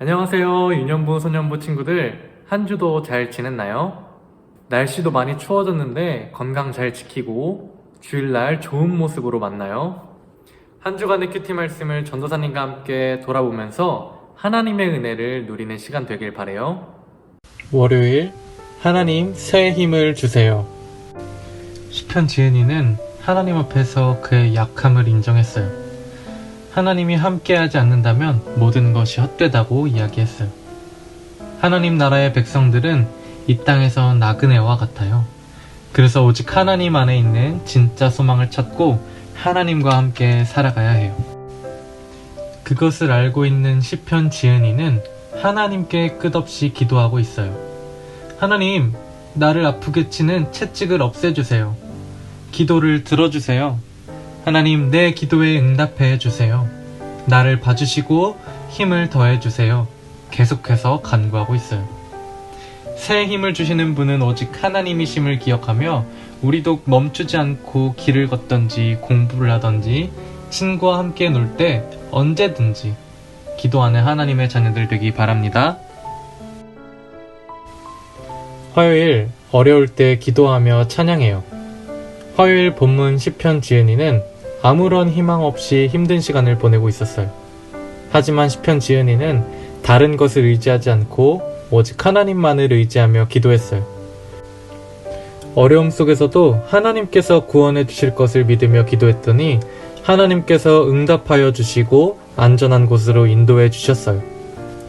안녕하세요. 유년부, 소년부 친구들. 한 주도 잘 지냈나요? 날씨도 많이 추워졌는데 건강 잘 지키고 주일날 좋은 모습으로 만나요. 한 주간의 큐티 말씀을 전도사님과 함께 돌아보면서 하나님의 은혜를 누리는 시간 되길 바래요. 월요일 하나님 새 힘을 주세요. 시편 지은이는 하나님 앞에서 그의 약함을 인정했어요. 하나님이 함께하지 않는다면 모든 것이 헛되다고 이야기했어요. 하나님 나라의 백성들은 이 땅에서 나그네와 같아요. 그래서 오직 하나님 안에 있는 진짜 소망을 찾고 하나님과 함께 살아가야 해요. 그것을 알고 있는 시편 지은이는 하나님께 끝없이 기도하고 있어요. 하나님, 나를 아프게 치는 채찍을 없애주세요. 기도를 들어주세요. 하나님, 내 기도에 응답해 주세요. 나를 봐주시고 힘을 더해 주세요. 계속해서 간구하고 있어요. 새 힘을 주시는 분은 오직 하나님이심을 기억하며 우리도 멈추지 않고 길을 걷던지 공부를 하던지 친구와 함께 놀 때 언제든지 기도하는 하나님의 자녀들 되기 바랍니다. 화요일 어려울 때 기도하며 찬양해요. 화요일 본문 10편 지은이는 아무런 희망 없이 힘든 시간을 보내고 있었어요. 하지만 10편 지은이는 다른 것을 의지하지 않고 오직 하나님만을 의지하며 기도했어요. 어려움 속에서도 하나님께서 구원해 주실 것을 믿으며 기도했더니 하나님께서 응답하여 주시고 안전한 곳으로 인도해 주셨어요.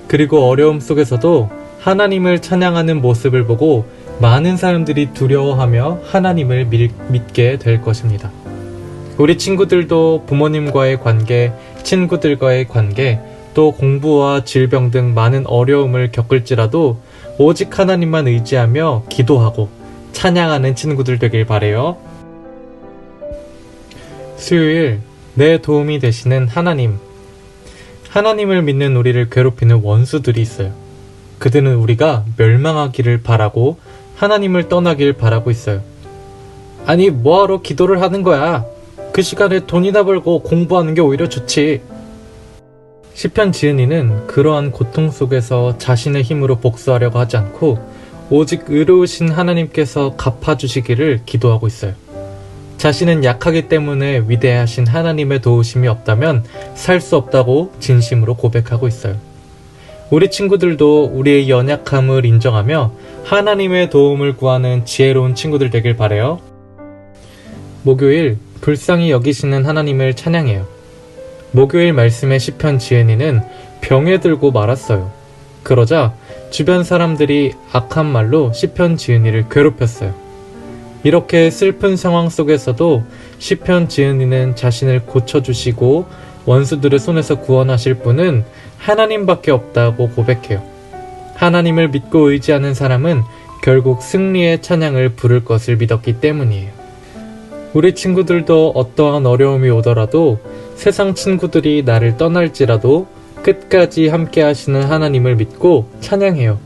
그리고 어려움 속에서도 하나님을 찬양하는 모습을 보고 많은 사람들이 두려워하며 하나님을 밀- 믿게 될 것입니다. 우리 친구들도 부모님과의 관계, 친구들과의 관계, 또 공부와 질병 등 많은 어려움을 겪을지라도 오직 하나님만 의지하며 기도하고 찬양하는 친구들 되길 바래요. 수요일 내 도움이 되시는 하나님. 하나님을 믿는 우리를 괴롭히는 원수들이 있어요. 그들은 우리가 멸망하기를 바라고 하나님을 떠나길 바라고 있어요. 아니, 뭐하러 기도를 하는 거야? 그 시간에 돈이나 벌고 공부하는 게 오히려 좋지. 시편 지은이는 그러한 고통 속에서 자신의 힘으로 복수하려고 하지 않고 오직 의로우신 하나님께서 갚아주시기를 기도하고 있어요. 자신은 약하기 때문에 위대하신 하나님의 도우심이 없다면 살 수 없다고 진심으로 고백하고 있어요. 우리 친구들도 우리의 연약함을 인정하며 하나님의 도움을 구하는 지혜로운 친구들 되길 바래요. 목요일 불쌍히 여기시는 하나님을 찬양해요. 목요일 말씀의 시편 지은이는 병에 들고 말았어요. 그러자 주변 사람들이 악한 말로 시편 지은이를 괴롭혔어요. 이렇게 슬픈 상황 속에서도 시편 지은이는 자신을 고쳐주시고 원수들의 손에서 구원하실 분은 하나님밖에 없다고 고백해요. 하나님을 믿고 의지하는 사람은 결국 승리의 찬양을 부를 것을 믿었기 때문이에요. 우리 친구들도 어떠한 어려움이 오더라도 세상 친구들이 나를 떠날지라도 끝까지 함께 하시는 하나님을 믿고 찬양해요.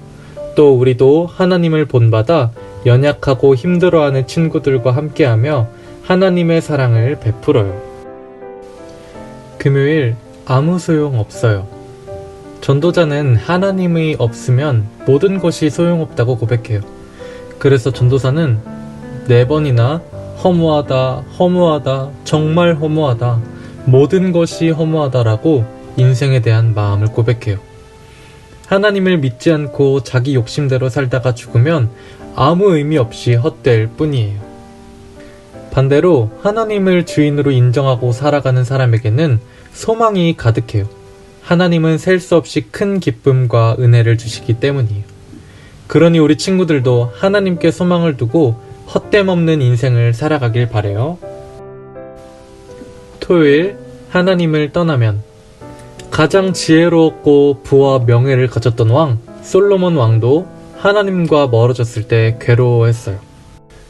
또 우리도 하나님을 본받아 연약하고 힘들어하는 친구들과 함께하며 하나님의 사랑을 베풀어요. 금요일 아무 소용 없어요. 전도자는 하나님이 없으면 모든 것이 소용없다고 고백해요. 그래서 전도사는 네 번이나 허무하다, 허무하다, 정말 허무하다, 모든 것이 허무하다라고 인생에 대한 마음을 고백해요. 하나님을 믿지 않고 자기 욕심대로 살다가 죽으면 아무 의미 없이 헛될 뿐이에요. 반대로 하나님을 주인으로 인정하고 살아가는 사람에게는 소망이 가득해요. 하나님은 셀 수 없이 큰 기쁨과 은혜를 주시기 때문이에요. 그러니 우리 친구들도 하나님께 소망을 두고 헛됨 없는 인생을 살아가길 바래요. 토요일 하나님을 떠나면 가장 지혜로웠고 부와 명예를 가졌던 왕 솔로몬 왕도 하나님과 멀어졌을 때 괴로워했어요.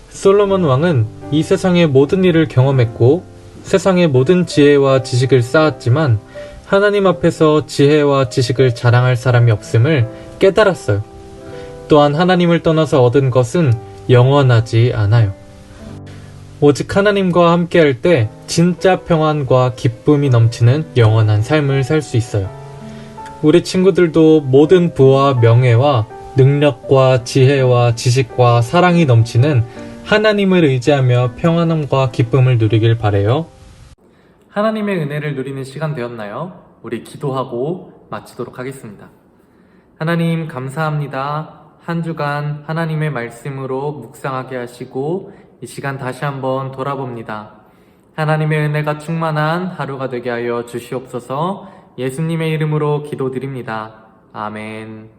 솔로몬 왕은 이 세상의 모든 일을 경험했고 세상의 모든 지혜와 지식을 쌓았지만 하나님 앞에서 지혜와 지식을 자랑할 사람이 없음을 깨달았어요. 또한 하나님을 떠나서 얻은 것은 영원하지 않아요. 오직 하나님과 함께할 때 진짜 평안과 기쁨이 넘치는 영원한 삶을 살 수 있어요. 우리 친구들도 모든 부와 명예와 능력과 지혜와 지식과 사랑이 넘치는 하나님을 의지하며 평안함과 기쁨을 누리길 바래요. 하나님의 은혜를 누리는 시간 되었나요? 우리 기도하고 마치도록 하겠습니다. 하나님 감사합니다. 한 주간 하나님의 말씀으로 묵상하게 하시고 이 시간 다시 한번 돌아봅니다. 하나님의 은혜가 충만한 하루가 되게 하여 주시옵소서 예수님의 이름으로 기도드립니다. 아멘.